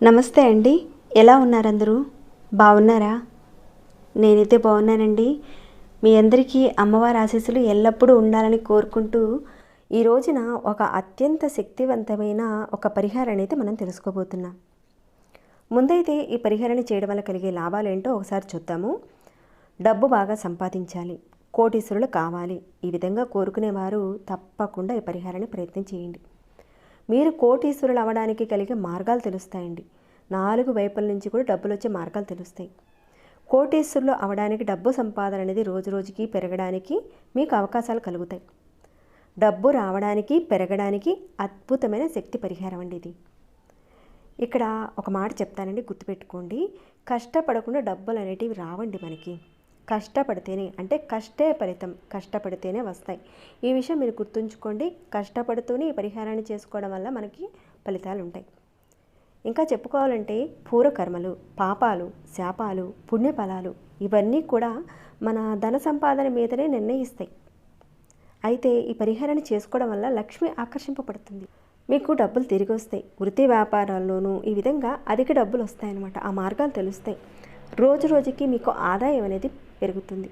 నమస్తే అండి. ఎలా ఉన్నారు అందరూ బాగున్నారా? నేనైతే బాగున్నానండి. మీ అందరికీ అమ్మవారి ఆశీస్సులు ఎల్లప్పుడూ ఉండాలని కోరుకుంటూ ఈ రోజున ఒక అత్యంత శక్తివంతమైన ఒక పరిహారాన్ని అయితే మనం తెలుసుకోబోతున్నాం. ముందైతే ఈ పరిహారాన్ని చేయడం వల్ల కలిగే లాభాలు ఏంటో ఒకసారి చూద్దాము. డబ్బు బాగా సంపాదించాలి. కోటీశ్వరులు కావాలి. ఈ విధంగా కోరుకునేవారు తప్పకుండా ఈ పరిహారాన్ని ప్రయత్నం చేయండి. మీరు కోటీశ్వరులు అవ్వడానికి కలిగే మార్గాలు తెలుస్తాయండి. నాలుగు వైపుల నుంచి కూడా డబ్బులు వచ్చే మార్గాలు తెలుస్తాయి. కోటీశ్వరులు అవడానికి డబ్బు సంపాదన అనేది రోజు రోజుకి పెరగడానికి మీకు అవకాశాలు కలుగుతాయి. డబ్బు రావడానికి పెరగడానికి అద్భుతమైన శక్తి పరిహారం అండి ఇది. ఇక్కడ ఒక మాట చెప్తానండి గుర్తుపెట్టుకోండి. కష్టపడకుండా డబ్బులు అనేటివి రావండి మనకి. కష్టపడితేనే అంటే కష్టే ఫలితం కష్టపడితేనే వస్తాయి. ఈ విషయం మీరు గుర్తుంచుకోండి. కష్టపడుతూనే ఈ పరిహారాన్ని చేసుకోవడం వల్ల మనకి ఫలితాలు ఉంటాయి ఇంకా చెప్పుకోవాలంటే పూర్వకర్మలు పాపాలు శాపాలు పుణ్యఫలాలు ఇవన్నీ కూడా మన ధన సంపాదన మీదనే నిర్ణయిస్తాయి. అయితే ఈ పరిహారాన్ని చేసుకోవడం వల్ల లక్ష్మి ఆకర్షింపబడుతుంది. మీకు డబ్బులు తిరిగి వస్తాయి. వృత్తి వ్యాపారాల్లోనూ ఈ విధంగా అధిక డబ్బులు వస్తాయన్నమాట. ఆ మార్గాలు తెలుస్తాయి. రోజు రోజుకి మీకు ఆదాయం అనేది పెరుగుతుంది.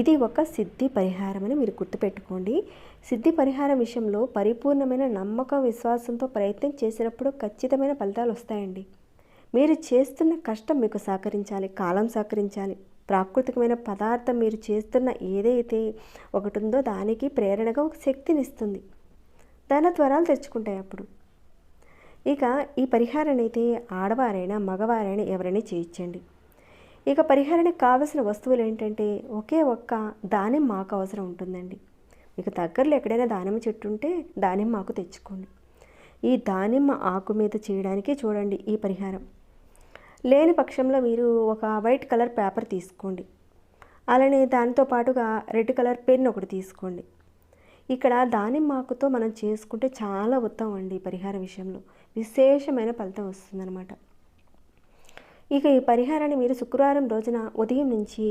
ఇది ఒక సిద్ధి పరిహారం అని మీరు గుర్తుపెట్టుకోండి. సిద్ధి పరిహారం విషయంలో పరిపూర్ణమైన నమ్మకం విశ్వాసంతో ప్రయత్నం చేసినప్పుడు ఖచ్చితమైన ఫలితాలు వస్తాయండి. మీరు చేస్తున్న కష్టం మీకు సహకరించాలి కాలం సహకరించాలి. ప్రాకృతికమైన పదార్థం మీరు చేస్తున్న ఏదైతే ఒకటి ఉందో దానికి ప్రేరణగా ఒక శక్తినిస్తుంది ధన త్వరాలు తెచ్చుకుంటాయి అప్పుడు. ఇక ఈ పరిహారాన్ని అయితే ఆడవారైనా మగవారైనా ఎవరైనా చేయించండి. ఇక పరిహారానికి కావలసిన వస్తువులు ఏంటంటే ఒకే ఒక్క దానిమ్మ మాకు అవసరం ఉంటుందండి. మీకు దగ్గరలో ఎక్కడైనా దానిమ్మ చెట్టు ఉంటే దానిమ్మ ఆకు తెచ్చుకోండి. ఈ దానిమ్మ ఆకు మీద చేయడానికి చూడండి ఈ పరిహారం. లేని పక్షంలో మీరు ఒక వైట్ కలర్ పేపర్ తీసుకోండి. అలానే దానితో పాటుగా రెడ్ కలర్ పెన్ ఒకటి తీసుకోండి. ఇక్కడ దానిమ్మ ఆకుతో మనం చేసుకుంటే చాలా ఉత్తమం అండి ఈ పరిహార విషయంలో. విశేషమైన ఫలితం వస్తుందన్నమాట. ఇక ఈ పరిహారాన్ని మీరు శుక్రవారం రోజున ఉదయం నుంచి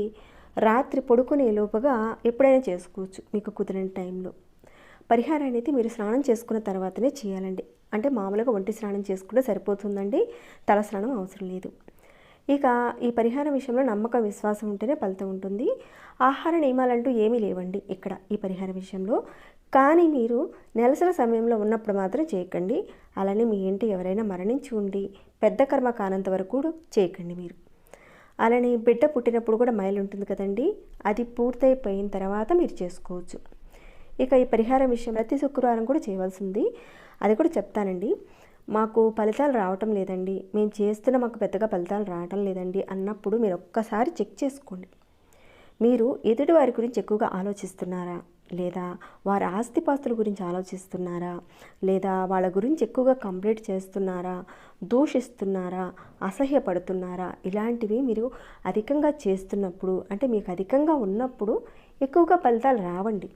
రాత్రి పడుకునే లోపుగా ఎప్పుడైనా చేసుకోవచ్చు మీకు కుదిరిన టైంలో. పరిహారాన్ని అయితే మీరు స్నానం చేసుకున్న తర్వాతనే చేయాలండి. అంటే మామూలుగా ఒంటి స్నానం చేసుకుంటే సరిపోతుందండి తల స్నానం అవసరం లేదు. ఇక ఈ పరిహారం విషయంలో నమ్మకం విశ్వాసం ఉంటేనే ఫలితం ఉంటుంది. ఆహార నియమాలంటూ ఏమీ లేవండి ఇక్కడ ఈ పరిహార విషయంలో. కానీ మీరు నెలసరి సమయంలో ఉన్నప్పుడు మాత్రం చేయకండి. అలానే మీ ఇంటి ఎవరైనా మరణించి ఉండి పెద్ద కర్మ కానంత వరకు కూడా చేయకండి మీరు. అలానే బిడ్డ పుట్టినప్పుడు కూడా మైలు ఉంటుంది కదండి. అది పూర్తయిపోయిన తర్వాత మీరు చేసుకోవచ్చు. ఇక ఈ పరిహారం విషయం ప్రతి శుక్రవారం కూడా చేయవలసింది. అది కూడా చెప్తానండి. మాకు ఫలితాలు రావటం లేదండి. మేము చేస్తున్న మాకు పెద్దగా ఫలితాలు రావటం లేదండి అన్నప్పుడు మీరు ఒక్కసారి చెక్ చేసుకోండి. మీరు ఎదుటి వారి గురించి ఎక్కువగా ఆలోచిస్తున్నారా? లేదా వారి ఆస్తిపాస్తుల గురించి ఆలోచిస్తున్నారా? లేదా వాళ్ళ గురించి ఎక్కువగా కంప్లైంట్ చేస్తున్నారా? దూషిస్తున్నారా? అసహ్యపడుతున్నారా? ఇలాంటివి మీరు అధికంగా చేస్తున్నప్పుడు అంటే మీకు అధికంగా ఉన్నప్పుడు ఎక్కువగా ఫలితాలు రావండి.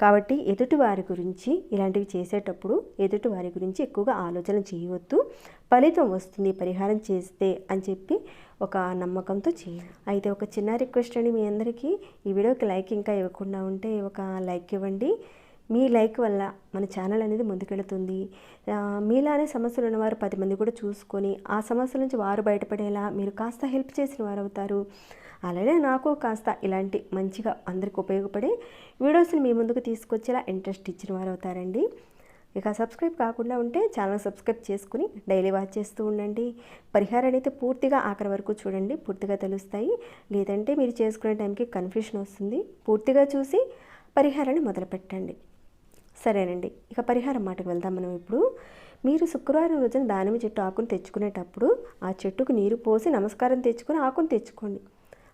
కాబట్టి ఎదుటి వారి గురించి ఇలాంటివి చేసేటప్పుడు ఎదుటి వారి గురించి ఎక్కువగా ఆలోచన చేయవద్దు. ఫలితం వస్తుంది పరిహారం చేస్తే అని చెప్పి ఒక నమ్మకంతో చేయండి అయితే ఒక చిన్న రిక్వెస్ట్ అండి మీ అందరికీ. ఈ వీడియోకి లైక్ ఇంకా ఇవ్వకుండా ఉంటే ఒక లైక్ ఇవ్వండి. మీ లైక్ వల్ల మన ఛానల్ అనేది ముందుకెళ్తుంది. మీలానే సమస్యలు ఉన్నవారు పది మంది కూడా చూసుకొని ఆ సమస్యల నుంచి వారు బయటపడేలా మీరు కాస్త హెల్ప్ చేసిన వారు అవుతారు అలానే నాకు కాస్త ఇలాంటి మంచిగా అందరికి ఉపయోగపడే వీడియోస్ని మీ ముందుకు తీసుకొచ్చేలా ఇంట్రెస్ట్ ఇచ్చిన వారు అవుతారండి ఇక సబ్స్క్రైబ్ కాకుండా ఉంటే ఛానల్ సబ్స్క్రైబ్ చేసుకుని డైలీ వాచ్ చేస్తూ ఉండండి. పరిహారాన్ని అయితే పూర్తిగా ఆఖరి వరకు చూడండి. పూర్తిగా తెలుస్తాయి. లేదంటే మీరు చేసుకునే టైంకి కన్ఫ్యూషన్ వస్తుంది. పూర్తిగా చూసి పరిహారాన్ని మొదలుపెట్టండి సరేనండి. ఇక పరిహారం మాటకు వెళ్దాం మనం ఇప్పుడు. మీరు శుక్రవారం రోజున దానిమ్మ చెట్టు ఆకును తెచ్చుకునేటప్పుడు ఆ చెట్టుకు నీరు పోసి నమస్కారం తెచ్చుకొని ఆకును తెచ్చుకోండి.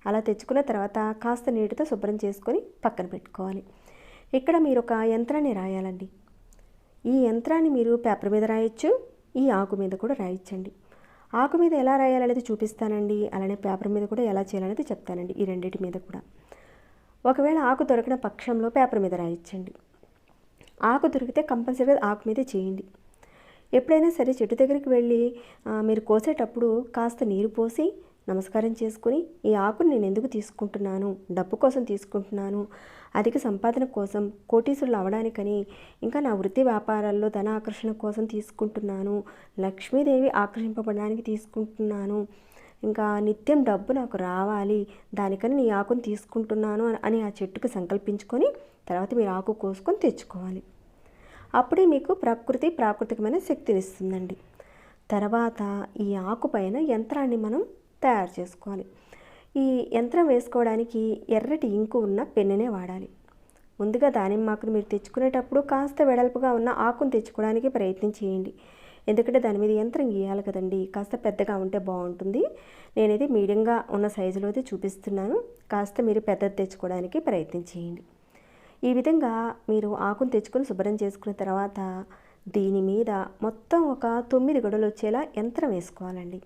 అలా తెచ్చుకున్న తర్వాత కాస్త నీటితో శుభ్రం చేసుకొని పక్కన పెట్టుకోవాలి. ఇక్కడ మీరు ఒక యంత్రాన్ని రాయాలండి. ఈ యంత్రాన్ని మీరు పేపర్ మీద రాయొచ్చు ఈ ఆకు మీద కూడా రాయించండి ఆకు మీద ఎలా రాయాలనేది చూపిస్తానండి అలానే పేపర్ మీద కూడా ఎలా చేయాలనేది చెప్తానండి ఈ రెండింటి మీద కూడా. ఒకవేళ ఆకు దొరికిన పక్షంలో పేపర్ మీద రాయించండి ఆకు దొరికితే కంపల్సరీగా ఆకు మీదే చేయండి. ఎప్పుడైనా సరే చెట్టు దగ్గరికి వెళ్ళి మీరు కోసేటప్పుడు కాస్త నీరు పోసి నమస్కారం చేసుకుని ఈ ఆకును నేను ఎందుకు తీసుకుంటున్నాను? డబ్బు కోసం తీసుకుంటున్నాను. అధిక సంపాదన కోసం కోటీసులు అవడానికని ఇంకా నా వృత్తి వ్యాపారాల్లో ధన ఆకర్షణ కోసం తీసుకుంటున్నాను. లక్ష్మీదేవి ఆకర్షింపబడడానికి తీసుకుంటున్నాను. ఇంకా నిత్యం డబ్బు నాకు రావాలి. దానికని నీ ఆకును తీసుకుంటున్నాను అని ఆ చెట్టుకు సంకల్పించుకొని తర్వాత మీరు ఆకు కోసుకొని తెచ్చుకోవాలి. అప్పుడే మీకు ప్రకృతి ప్రాకృతికమైన శక్తిని ఇస్తుందండి. తర్వాత ఈ ఆకు పైన యంత్రాన్ని మనం తయారు చేసుకోవాలి. ఈ యంత్రం వేసుకోవడానికి ఎర్రటి ఇంకు ఉన్న పెన్నునే వాడాలి. ముందుగా దానిమ్మాకును మీరు తెచ్చుకునేటప్పుడు కాస్త వెడల్పుగా ఉన్న ఆకును తెచ్చుకోవడానికి ప్రయత్నం చేయండి. ఎందుకంటే దాని మీద యంత్రం గీయాలి కదండి. కాస్త పెద్దగా ఉంటే బాగుంటుంది. నేనైతే మీడియంగా ఉన్న సైజులో అయితే చూపిస్తున్నాను. కాస్త మీరు పెద్దది తెచ్చుకోవడానికి ప్రయత్నం చేయండి. ఈ విధంగా మీరు ఆకును తెచ్చుకొని శుభ్రం చేసుకున్న తర్వాత దీని మీద మొత్తం ఒక తొమ్మిది గడులు వచ్చేలా యంత్రం వేసుకోవాలండి.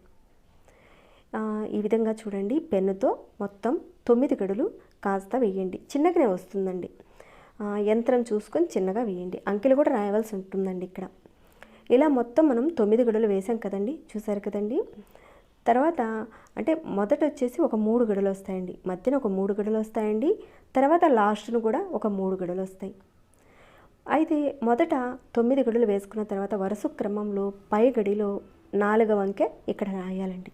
ఈ విధంగా చూడండి. పెన్నుతో మొత్తం తొమ్మిది గడులు కాస్త వేయండి. చిన్నగానే వస్తుందండి. యంత్రం చూసుకొని చిన్నగా వేయండి. అంకెలు కూడా రాయవలసి ఉంటుందండి ఇక్కడ. ఇలా మొత్తం మనం తొమ్మిది గడులు వేసాం కదండి. చూసారు కదండి. తర్వాత అంటే మొదట వచ్చేసి ఒక మూడు గడులు వస్తాయండి. మధ్యన ఒక మూడు గడులు వస్తాయండి. తర్వాత లాస్ట్ను కూడా ఒక మూడు గడులు వస్తాయి. అయితే మొదట తొమ్మిది గడులు వేసుకున్న తర్వాత వరుస క్రమంలో పై గడిలో నాలుగవ అంకె ఇక్కడ రాయాలండి.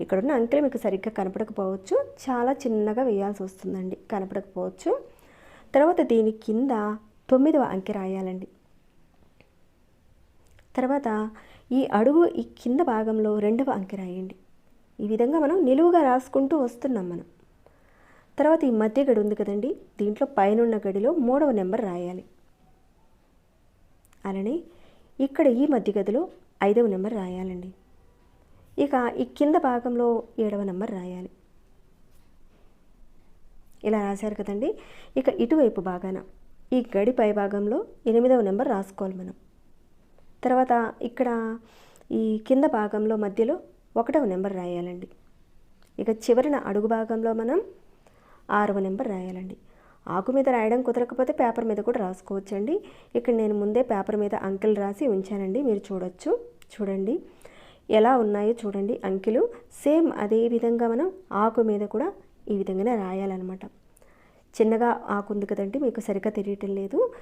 ఇక్కడున్న అంకెలు మీకు సరిగ్గా కనపడకపోవచ్చు. చాలా చిన్నగా వేయాల్సి వస్తుందండి. కనపడకపోవచ్చు. తర్వాత దీని కింద తొమ్మిదవ అంకె రాయాలండి. తర్వాత ఈ అడుగు ఈ కింద భాగంలో రెండవ అంకె రాయండి. ఈ విధంగా మనం నిలువుగా రాసుకుంటూ వస్తున్నాం మనం. తర్వాత ఈ మధ్య గడి ఉంది కదండి. దీంట్లో పైనున్న గడిలో మూడవ నెంబర్ రాయాలి. అలానే ఇక్కడ ఈ మధ్య గదిలో ఐదవ నెంబర్ రాయాలండి. ఇక ఈ కింద భాగంలో ఏడవ నెంబర్ రాయాలి. ఇలా రాశారు కదండి. ఇక ఇటువైపు భాగాన ఈ గడి పై భాగంలో ఎనిమిదవ నెంబర్ రాసుకోవాలి మనం. తర్వాత ఇక్కడ ఈ కింద భాగంలో మధ్యలో ఒకటవ నెంబర్ రాయాలండి. ఇక చివరిన అడుగు భాగంలో మనం ఆరవ నెంబర్ రాయాలండి. ఆకు మీద రాయడం కుదరకపోతే పేపర్ మీద కూడా రాసుకోవచ్చండి. ఇక్కడ నేను ముందే పేపర్ మీద అంకెలు రాసి ఉంచానండి. మీరు చూడొచ్చు. చూడండి. ఎలా ఉన్నాయో చూడండి. అంకెలు సేమ్ అదే విధంగా మనం ఆకు మీద కూడా ఈ విధంగానే రాయాలన్నమాట. చిన్నగా ఆకు ఉంది కదండి మీకు సరిగ్గా తెలియటం లేదు.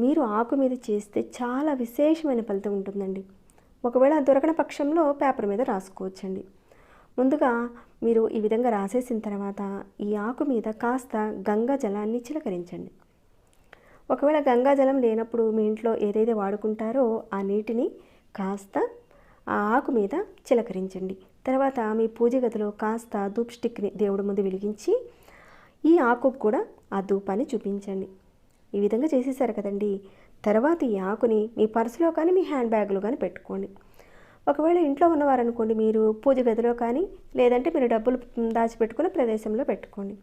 మీరు ఆకు మీద చేస్తే చాలా విశేషమైన ఫలితం ఉంటుందండి. ఒకవేళ దొరకని పక్షంలో పేపర్ మీద రాసుకోవచ్చండి. ముందుగా మీరు ఈ విధంగా రాసేసిన తర్వాత ఈ ఆకు మీద కాస్త గంగా జలాన్ని చిలకరించండి. ఒకవేళ గంగా జలం లేనప్పుడు మీ ఇంట్లో ఏదైతే వాడుకుంటారో ఆ నీటిని కాస్త ఆ ఆకు మీద చిలకరించండి. తర్వాత మీ పూజ గదిలో కాస్త ధూప్ స్టిక్ని దేవుడి ముందు వెలిగించి ఈ ఆకుకు కూడా ఆ ధూపాన్ని చూపించండి. ఈ విధంగా చేసేసారు కదండి. తర్వాత ఈ ఆకుని మీ పర్సులో కానీ మీ హ్యాండ్ బ్యాగ్లో కానీ పెట్టుకోండి. ఒకవేళ ఇంట్లో ఉన్నవారనుకోండి మీరు పూజ గదిలో కానీ లేదంటే మీరు డబ్బులు దాచిపెట్టుకునే ప్రదేశంలో పెట్టుకోండి.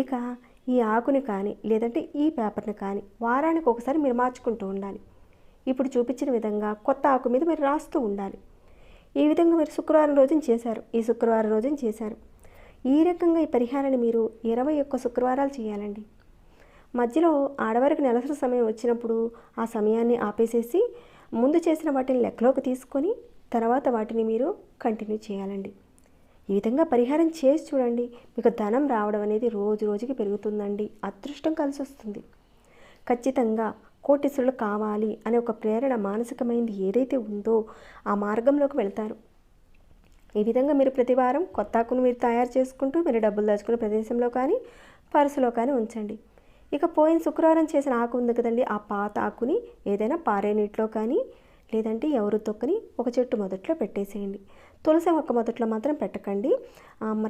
ఇక ఈ ఆకుని కానీ లేదంటే ఈ పేపర్ని కానీ వారానికి ఒకసారి మీరు మార్చుకుంటూ ఉండాలి. ఇప్పుడు చూపించిన విధంగా కొత్త ఆకు మీద మీరు రాస్తూ ఉండాలి. ఈ విధంగా మీరు శుక్రవారం రోజున చేశారు. ఈ శుక్రవారం రోజున చేశారు. ఈ రకంగా ఈ పరిహారాన్ని మీరు ఇరవై ఒక్క శుక్రవారాలు చేయాలండి. మధ్యలో ఆడవారికి నెలసరి సమయం వచ్చినప్పుడు ఆ సమయాన్ని ఆపేసేసి ముందు చేసిన వాటిని లెక్కలోకి తీసుకొని తర్వాత వాటిని మీరు కంటిన్యూ చేయాలండి. ఈ విధంగా పరిహారం చేసి చూడండి. మీకు ధనం రావడం అనేది రోజు రోజుకి పెరుగుతుందండి. అదృష్టం కలిసి వస్తుంది ఖచ్చితంగా కోటీశ్వరులు కావాలి అనే ఒక ప్రేరణ మానసికమైంది ఏదైతే ఉందో ఆ మార్గంలోకి వెళ్తారు. ఈ విధంగా మీరు ప్రతివారం కొత్త ఆకును మీరు తయారు చేసుకుంటూ మీరు డబ్బులు దాచుకునే ప్రదేశంలో కానీ పర్సులో కానీ ఉంచండి. ఇక పోయిన శుక్రవారం చేసిన ఆకు ఉంది కదండి ఆ పాత ఆకుని ఏదైనా పారే నీటిలో కానీ లేదంటే ఎవరు తొక్కని ఒక చెట్టు మొదట్లో పెట్టేసేయండి. తులసి మొక్క మొదట్లో మాత్రం పెట్టకండి.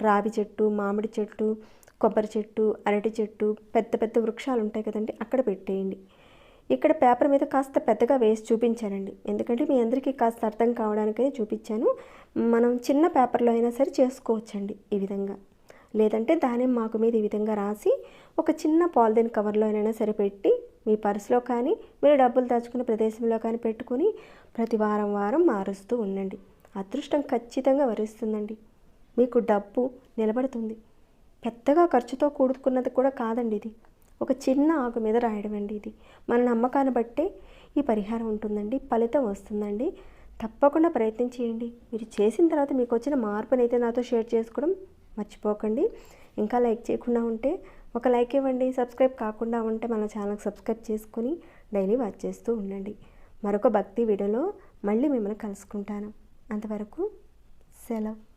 రావి చెట్టు మామిడి చెట్టు కొబ్బరి చెట్టు అరటి చెట్టు పెద్ద పెద్ద వృక్షాలు ఉంటాయి కదండి అక్కడ పెట్టేయండి. ఇక్కడ పేపర్ మీద కాస్త పెద్దగా వేసి చూపించానండి. ఎందుకంటే మీ అందరికీ కాస్త అర్థం కావడానికై చూపించాను. మనం చిన్న పేపర్లో అయినా సరే చేసుకోవచ్చండి ఈ విధంగా. లేదంటే దాని మాకు మీద ఈ విధంగా రాసి ఒక చిన్న పాలిథిన్ కవర్లో అయినా సరే పెట్టి మీ పర్సులో కానీ మీరు డబ్బులు దాచుకునే ప్రదేశంలో కానీ పెట్టుకొని ప్రతి వారం వారం మారుస్తూ ఉండండి. అదృష్టం ఖచ్చితంగా వరిస్తుందండి. మీకు డబ్బు నిలబడుతుంది. పెద్దగా ఖర్చుతో కూడుకున్నది కూడా కాదండి ఇది. ఒక చిన్న ఆకు మీద రాయడం అండి ఇది. మన నమ్మకాన్ని బట్టే ఈ పరిహారం ఉంటుందండి. ఫలితం వస్తుందండి. తప్పకుండా ప్రయత్నం చేయండి. మీరు చేసిన తర్వాత మీకు వచ్చిన మార్పుని అయితే నాతో షేర్ చేసుకోవడం మర్చిపోకండి. ఇంకా లైక్ చేయకుండా ఉంటే ఒక లైక్ ఇవ్వండి. సబ్స్క్రైబ్ కాకుండా ఉంటే మన ఛానల్కి సబ్స్క్రైబ్ చేసుకుని డైలీ వాచ్ చేస్తూ ఉండండి. మరొక భక్తి వీడియోలో మళ్ళీ మిమ్మల్ని కలుసుకుంటాను. అంతవరకు సెలవు.